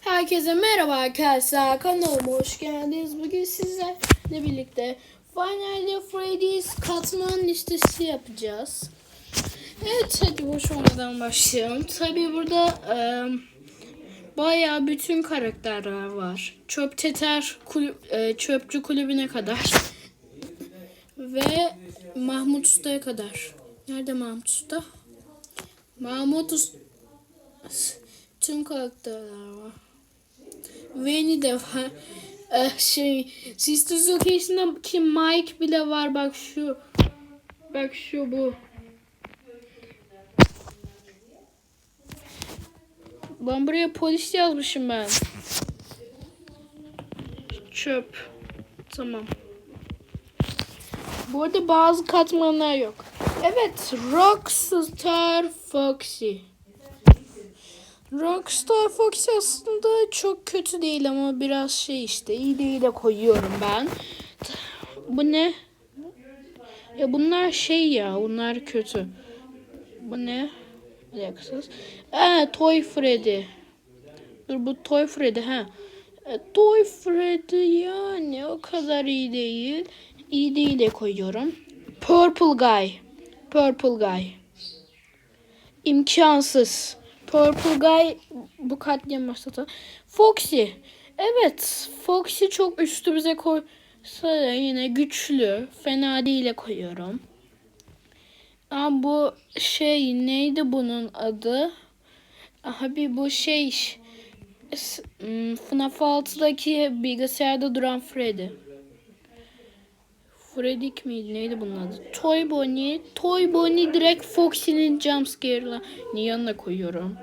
Herkese merhaba arkadaşlar. Kanalıma hoş geldiniz. Bugün sizlerle birlikte Final Freddy's katman listesi yapacağız. Evet hadi boş olmadan başlayalım. Tabi burada e, bayağı bütün karakterler var. Çöp teter kulüp, e, çöpçü kulübüne kadar. Ve Mahmut Usta'ya kadar. Nerede Mahmut Usta? Mahmut Usta. Tüm karakterler var. Veni de var. Ee, şey, Sisters Location'daki Mike bile var. Bak şu. Bak şu bu. Ben buraya polis yazmışım ben. Çöp. Tamam. Bu arada bazı katmanlar yok. Evet. Rockstar Foxy. Rockstar Fox aslında çok kötü değil ama biraz şey işte iyi değil de koyuyorum ben. Bu ne? Ya bunlar şey ya bunlar kötü. Bu ne? Alakasız. Ee, Toy Freddy. Dur bu Toy Freddy ha. E, Toy Freddy yani o kadar iyi değil. İyi değil de koyuyorum. Purple Guy. Purple Guy. İmkansız. Purple Guy bu katliam başlatı. Foxy. Evet. Foxy çok üstümüze koysa yine güçlü. Fena değil koyuyorum. Ama bu şey neydi bunun adı? Aha bir bu şey hmm, FNAF 6'daki bilgisayarda duran Freddy. Freddy miydi? Neydi bunun adı? Toy Bonnie. Toy Bonnie direkt Foxy'nin jumpscare'la yanına koyuyorum.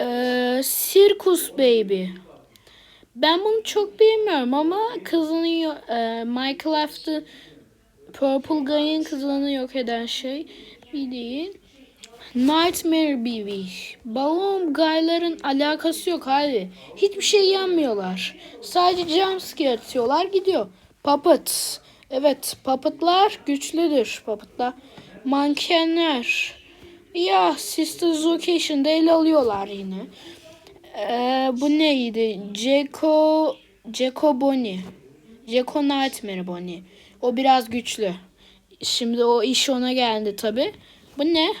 Ee, Circus Baby. Ben bunu çok beğenmiyorum ama kızını yo- e, After Purple Guy'ın kızını yok eden şey bir değil. Nightmare Baby. Balon Guy'ların alakası yok abi. Hiçbir şey yanmıyorlar. Sadece jumpscare atıyorlar gidiyor. Puppet. Evet puppetlar güçlüdür puppetlar. Mankenler. Ya Sisters Location'da ele alıyorlar yine. Ee, bu neydi? Jeko Jeko Bonnie. Jeko Nightmare Bonnie. O biraz güçlü. Şimdi o iş ona geldi tabi. Bu ne?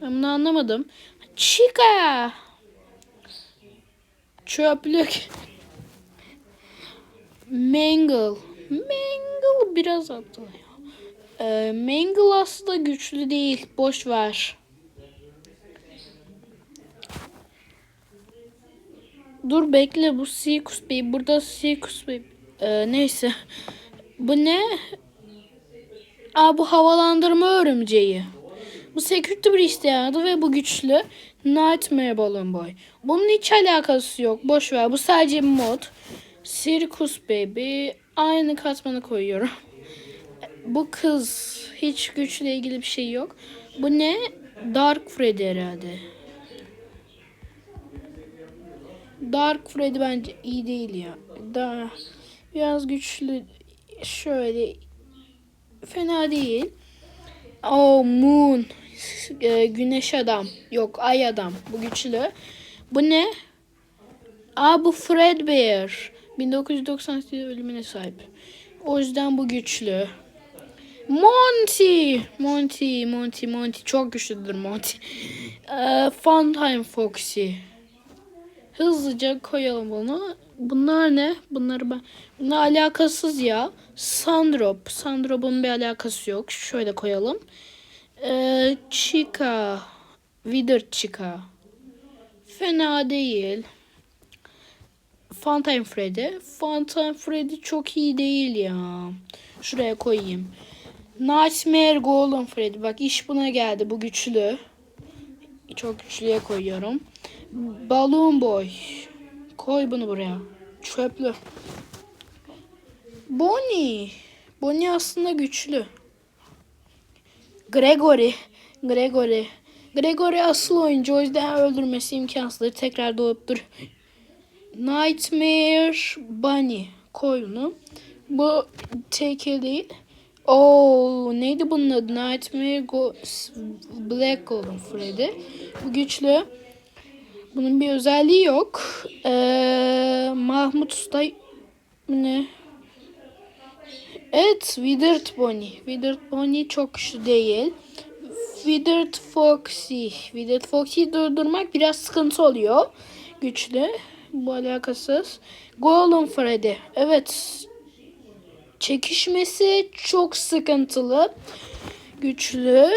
Ben bunu anlamadım. Chica. Çöplük. Mangle. Mangle biraz atlıyor. Ee, Mangle aslında güçlü değil. Boş ver. Dur bekle bu Circus Bey. Burada Circus Bey. Ee, neyse. Bu ne? Aa bu havalandırma örümceği. Bu Security Breach'te adı ve bu güçlü. Nightmare Balloon Boy. Bunun hiç alakası yok. Boş ver. Bu sadece mod. Circus Baby. Aynı katmanı koyuyorum. Bu kız. Hiç güçle ilgili bir şey yok. Bu ne? Dark Freddy herhalde. Dark Freddy bence iyi değil ya. Daha biraz güçlü şöyle fena değil. Oh Moon Ee, Güneş adam. Yok Ay adam. Bu güçlü. Bu ne? Aa bu Fredbear. 1998 ölümüne sahip. O yüzden bu güçlü. Monty. Monty, Monty, Monty. Çok güçlüdür Monty. Ee, Funtime Foxy. Hızlıca koyalım bunu. Bunlar ne? Bunları ben... Bunlar alakasız ya. Sandrop. Sandrop'un bir alakası yok. Şöyle koyalım. Ee, Chica. Wither Chica. Fena değil. Funtime Freddy. Funtime Freddy çok iyi değil ya. Şuraya koyayım. Nightmare Golden Freddy. Bak iş buna geldi. Bu güçlü. Çok güçlüye koyuyorum. Balloon Boy. Koy bunu buraya. Çöplü. Bonnie. Bonnie aslında güçlü. Gregory. Gregory. Gregory asıl oyuncu o yüzden öldürmesi imkansız. Tekrar doğup dur. Nightmare Bunny. Koy bunu. Bu take değil. Oo neydi bunun adı? Nightmare Go Black Golden Freddy. Bu güçlü. Bunun bir özelliği yok. Ee, Mahmut Usta ne? Evet, Withered Bonnie. Withered Bonnie çok güçlü değil. Withered Foxy. Withered Foxy'yi durdurmak biraz sıkıntı oluyor. Güçlü. Bu alakasız. Golden Freddy. Evet. Çekişmesi çok sıkıntılı. Güçlü.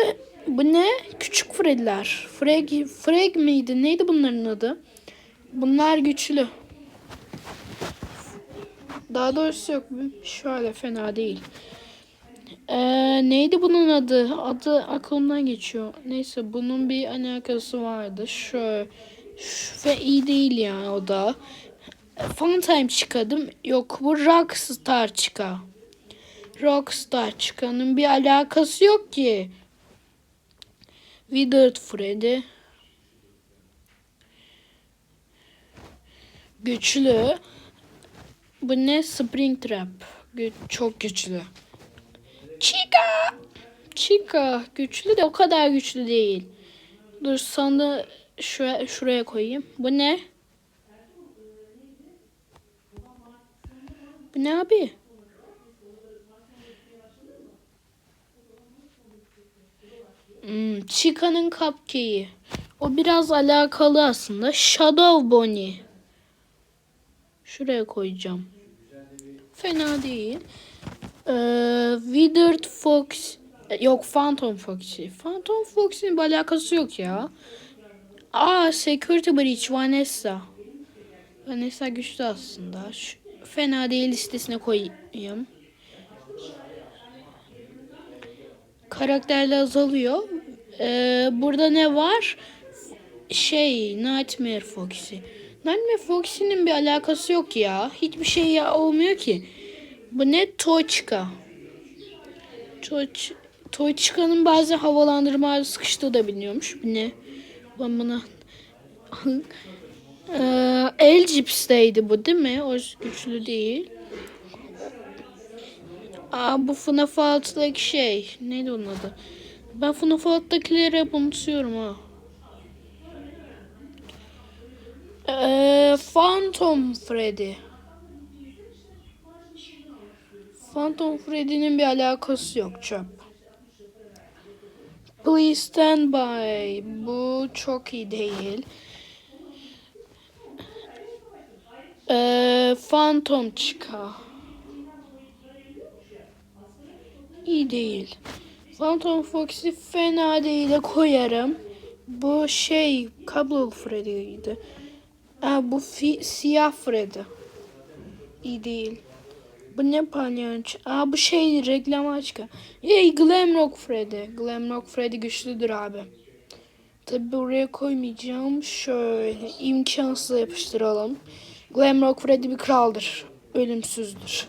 Bu ne? Küçük Freddy'ler. Freg, Freg miydi? Neydi bunların adı? Bunlar güçlü. Daha doğrusu yok. Şöyle fena değil. Ee, neydi bunun adı? Adı aklımdan geçiyor. Neyse bunun bir alakası vardı. Şöyle. Ve iyi değil ya o da. Funtime çıkadım. Yok bu Rockstar çıka. Rockstar çıkanın bir alakası yok ki. Withered Freddy. Güçlü. Bu ne? Springtrap. Gü çok güçlü. Chica. Chica. Güçlü de o kadar güçlü değil. Dur sandığı şuraya, şuraya koyayım. Bu ne? Bu ne abi? Hmm, Chica'nın cupcake'i. O biraz alakalı aslında. Shadow Bonnie. Şuraya koyacağım. Fena değil. Ee, Withered Fox. Yok Phantom Foxy. Phantom Foxy'nin alakası yok ya. Aa Security Breach Vanessa. Vanessa güçlü aslında. Şu, fena değil listesine koyayım. Karakterler azalıyor. Ee, burada ne var? Şey Nightmare Foxy. Nightmare Foxy'nin bir alakası yok ya. Hiçbir şey ya olmuyor ki. Bu ne? Toçka. Toç, Toçka'nın bazen havalandırma sıkıştığı da biliniyormuş. Bu ne? Buna... ee, El Cips'teydi bu değil mi? O güçlü değil. Aa bu FNAF 6'daki şey. Neydi onun adı? Ben FNAF 6'dakileri hep unutuyorum ha. Ee, Phantom Freddy. Phantom Freddy'nin bir alakası yok çöp. Please stand by. Bu çok iyi değil. Ee, Phantom Chica. İyi değil. Phantom Foxy fena değil de koyarım. Bu şey kablolu Freddy'ydi. Aa, bu fi- siyah Freddy. İyi değil. Bu ne palyaço? Aa bu şey reklam açka. Hey Glamrock Freddy. Glamrock Freddy güçlüdür abi. Tabi buraya koymayacağım. Şöyle imkansız yapıştıralım. Glamrock Freddy bir kraldır. Ölümsüzdür.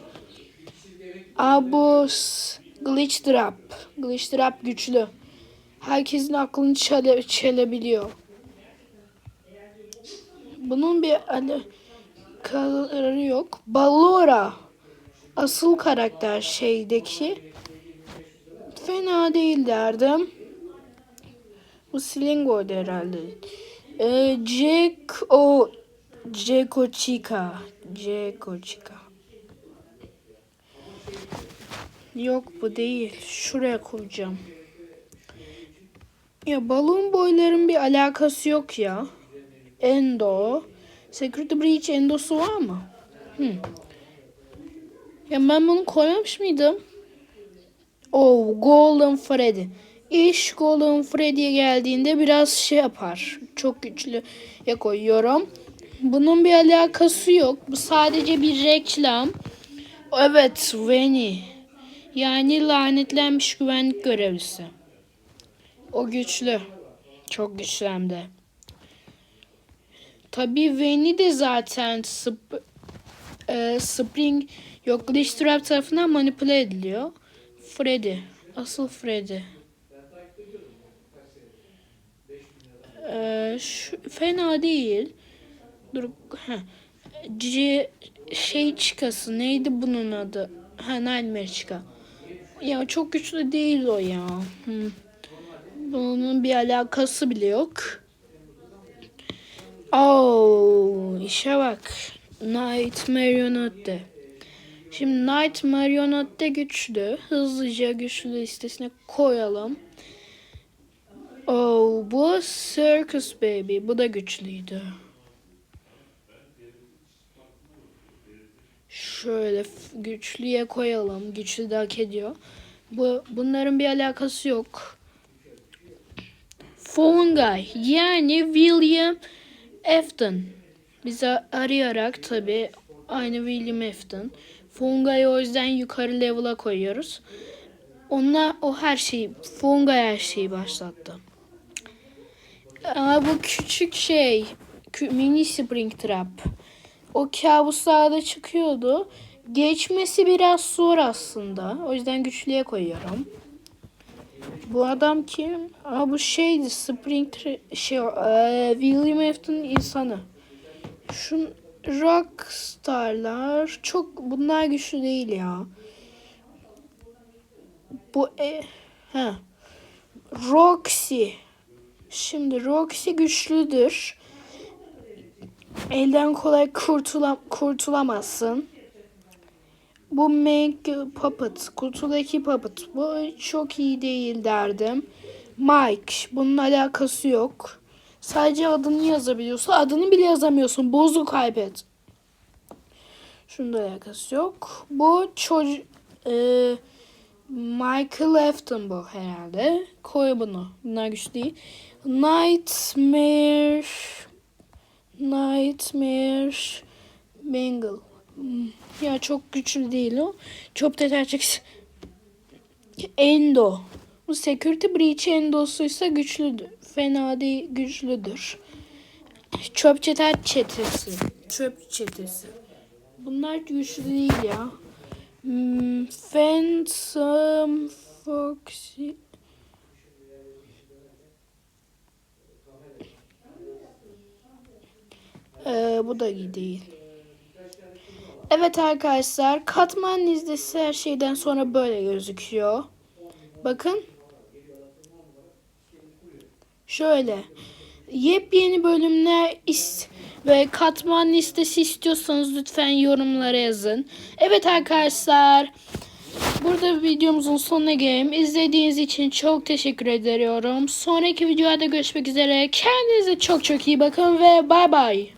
Aa bu s- Glitch Trap. Glitch Trap güçlü. Herkesin aklını çele, çelebiliyor. Bunun bir alakaları yok. Ballora. Asıl karakter şeydeki. Fena değil derdim. Bu Slingo'du herhalde. Ee, Jack o Jeko Chica. Jeko Chica. Yok bu değil. Şuraya koyacağım. Ya balon boyların bir alakası yok ya. Endo. Security Breach endosu var mı? Hmm. Ya ben bunu koymamış mıydım? Oh, Golden Freddy. İş Golden Freddy'ye geldiğinde biraz şey yapar. Çok güçlü ya koyuyorum. Bunun bir alakası yok. Bu sadece bir reklam. Evet, Veni. Yani lanetlenmiş güvenlik görevlisi. O güçlü. Çok güçlü hem de. Tabii Veni de zaten sp- e, Spring yok Glitch Trap tarafından manipüle ediliyor. Freddy. Asıl Freddy. Ee, şu, fena değil. Dur. C şey çıkası neydi bunun adı? Ha Nightmare çıka. Ya çok güçlü değil o ya. Hı. Bunun bir alakası bile yok. Oo, işe bak. Knight Marionette. Şimdi Knight Marionette güçlü. Hızlıca güçlü listesine koyalım. Oo, bu Circus Baby. Bu da güçlüydü. Şöyle güçlüye koyalım. Güçlü de hak ediyor. Bu, bunların bir alakası yok. Fungi yani William Afton. Bize arayarak tabi aynı William Afton. Fungi'yi o yüzden yukarı level'a koyuyoruz. Onlar o her şeyi, Fungi her şeyi başlattı. Ama bu küçük şey, mini Springtrap. O kabuslarda çıkıyordu. Geçmesi biraz zor aslında. O yüzden güçlüye koyuyorum. Bu adam kim? Aa, bu şeydi Spring şey eee, William Afton'ın insanı. Şu Rockstar'lar çok bunlar güçlü değil ya. Bu e, ha. Roxy. Şimdi Roxy güçlüdür. Elden kolay kurtula, kurtulamazsın. Bu Meg Puppet. Kutudaki Puppet. Bu çok iyi değil derdim. Mike. Bunun alakası yok. Sadece adını yazabiliyorsun. Adını bile yazamıyorsun. Bozuk iPad. Şunun da alakası yok. Bu çocuk... Michael Afton bu herhalde. Koy bunu. Bunlar güçlü değil. Nightmare... Nightmare... Bengal. Hmm, Ya çok güçlü değil o. Çok detaylıcık. Endo. Bu Security Breach Endo'suysa güçlüdür. Fena değil, güçlüdür. Çöp çeter çetesi. Çöp çetesi. Bunlar güçlü değil ya. Hmm, Phantom Foxy. Ee, bu da iyi değil. Evet arkadaşlar katman listesi her şeyden sonra böyle gözüküyor. Bakın. Şöyle. Yepyeni bölümler is ve katman listesi istiyorsanız lütfen yorumlara yazın. Evet arkadaşlar. Burada videomuzun sonuna gelelim. İzlediğiniz için çok teşekkür ediyorum. Sonraki videoda görüşmek üzere. Kendinize çok çok iyi bakın ve bay bay.